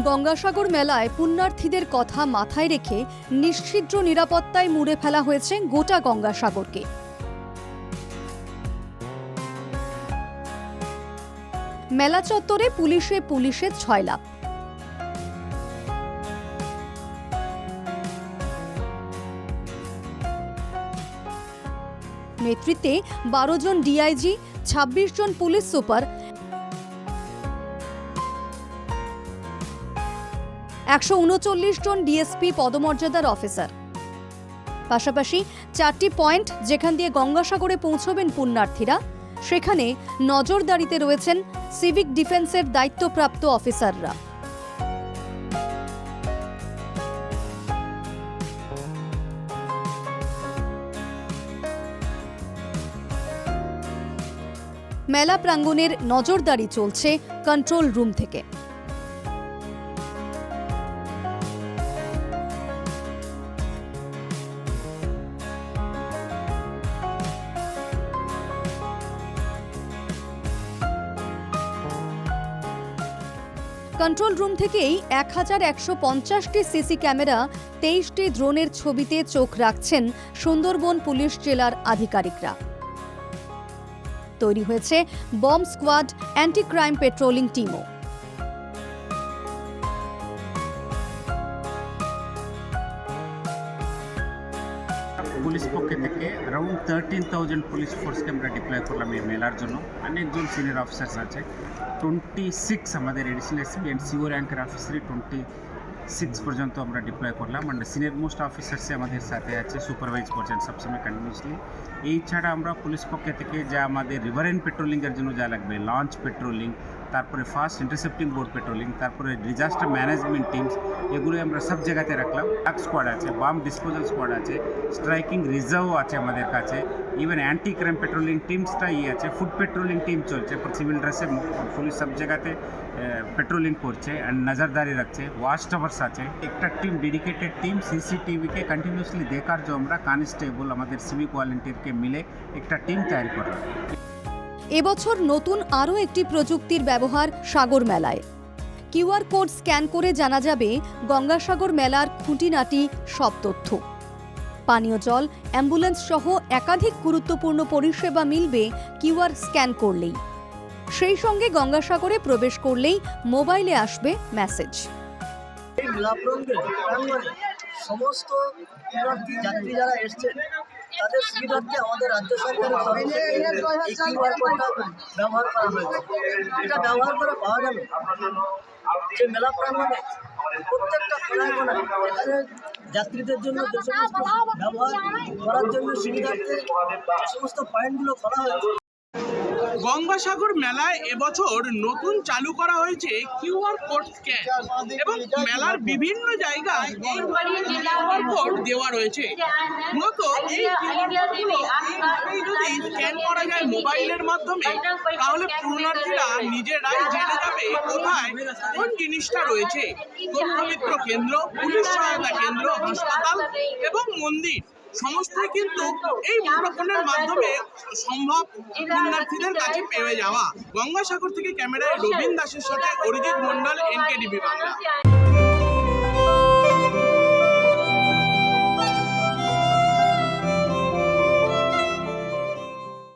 গঙ্গাসাগর মেলায় পুণ্যার্থীদের কথা মাথায় রেখে নিশ্চিদ্র নিরাপত্তায় মুড়ে ফেলা হয়েছে গোটা গঙ্গাসাগরকে। মেলা চত্বরে পুলিশে পুলিশের ছয়লাভ নেতৃত্বে বারো জন ডিআইজি, ছাব্বিশ জন পুলিশ সুপার একশো উনচল্লিশ জন ডিএসপি পদমর্যাদার অফিসার। পাশাপাশি চারটি পয়েন্ট যেখান দিয়ে গঙ্গাসাগরে পৌঁছবেন পুণ্যার্থীরা, সেখানে নজরদারিতে রয়েছেন সিভিক ডিফেন্সের দায়িত্বপ্রাপ্ত অফিসাররা। মেলা প্রাঙ্গণের নজরদারি চলছে কন্ট্রোল রুম থেকে। কন্ট্রোল রুম থেকেই এক হাজার একশো পঞ্চাশটি সিসি ক্যামেরা, তেইশটি ড্রোনের ছবিতে চোখ রাখছেন সুন্দরবন পুলিশ জেলার আধিকারিকরা। তৈরি হয়েছে bomb squad anti crime patrolling টিমও police পক্ষে থেকে অ্যারাউন্ড থার্টিন থাউজেন্ড পুলিশ ফোর্সকে আমরা ডিপ্লয় করলাম এই মেলার জন্য। অনেকজন সিনিয়র অফিসার্স আছে। টোয়েন্টি সিক্স আমাদের এডিশনাল এসপি অ্যান্ড সিও র্যাঙ্কের অফিসারই টোয়েন্টি সিক্স পর্যন্ত আমরা ডিপ্লয় করলাম। অ্যান্ড সিনিয়র মোস্ট অফিসার্সে আমাদের সাথে আছে সুপারভাইজ করছেন সবসময় কন্টিনিউসলি এই ছাড়া আমরা পুলিশ পক্ষে থেকে যা আমাদের রিভারেন্ট পেট্রোলিংয়ের জন্য যা লাগবে লঞ্চ পেট্রোলিং তারপরে ফাস্ট ইন্টারসেপ্টিং বোর্ড পেট্রোলিং তারপরে ডিজাস্টার ম্যানেজমেন্ট টিমস এগুলো আমরা সব জায়গাতে রাখলাম। ডাক স্কোয়াড আছে বাম ডিসপোজাল স্কোয়াড আছে স্ট্রাইকিং রিজার্ভ আছে আমাদের কাছে। ইভেন অ্যান্টি ক্রাইম পেট্রোলিং টিমসটাই আছে ফুড পেট্রোলিং টিম চলছে সিভিল ড্রেসে পুলিশ সব জায়গাতে পেট্রোলিং করছে অ্যান্ড নজরদারি রাখছে ওয়াচ টাওয়ার্স আছে। একটা টিম ডেডিকেটেড টিম সিসিটিভিকে কন্টিনিউসলি দেখার জন্য আমরা কনস্টেবল আমাদের সিভিক ভলেন্টিয়ারকে মিলে একটা টিম তৈরি করলাম। এবছর নতুন আরও একটি প্রযুক্তির ব্যবহার সাগর মেলায়। কিউআর কোড স্ক্যান করে জানা যাবে গঙ্গাসাগর মেলার খুঁটিনাটি সব তথ্য। পানীয় জল, অ্যাম্বুলেন্স সহ একাধিক গুরুত্বপূর্ণ পরিষেবা মিলবে কিউআর স্ক্যান করলেই। সেই সঙ্গে গঙ্গাসাগরে প্রবেশ করলেই মোবাইলে আসবে মেসেজ। সমস্ত যাত্রী যারা এসছেন তাদের সুবিধার্থে আমাদের রাজ্য সরকারের তরফ ব্যবহার করা হয়েছে। এটা ব্যবহার করে পাওয়া যাবে। যে মেলা প্রাঙ্গণে প্রত্যেকটা কোনায় এখানে যাত্রীদের জন্য যে সমস্ত ব্যবহার করার জন্য সুবিধার্থে যে সমস্ত পয়েন্টগুলো খোলা হয়েছে গঙ্গাসাগর মেলায় এবছর নতুন চালু করা হয়েছে কিউআর কোড স্ক্যান এবং মেলার বিভিন্ন জায়গায় কিউআর কোড দেওয়া রয়েছে। মূলত এই যদি স্ক্যান করা যায় মোবাইলের মাধ্যমে, তাহলে পুণ্যার্থীরা নিজেরাই জেনে যাবে কোথায় কোন জিনিসটা রয়েছে। কেন্দ্র, পুলিশ সহায়তা কেন্দ্র, হাসপাতাল এবং মন্দির। সমস্তই কিন্তু এই মুঠোফোনের মাধ্যমে সম্ভব পুণ্যার্থীদের কাছে পেয়ে যাওয়া। গঙ্গাসাগর থেকে ক্যামেরায় রবীন দাসের সাথে অরিজিৎ মন্ডল এনকেডিবি বাংলা।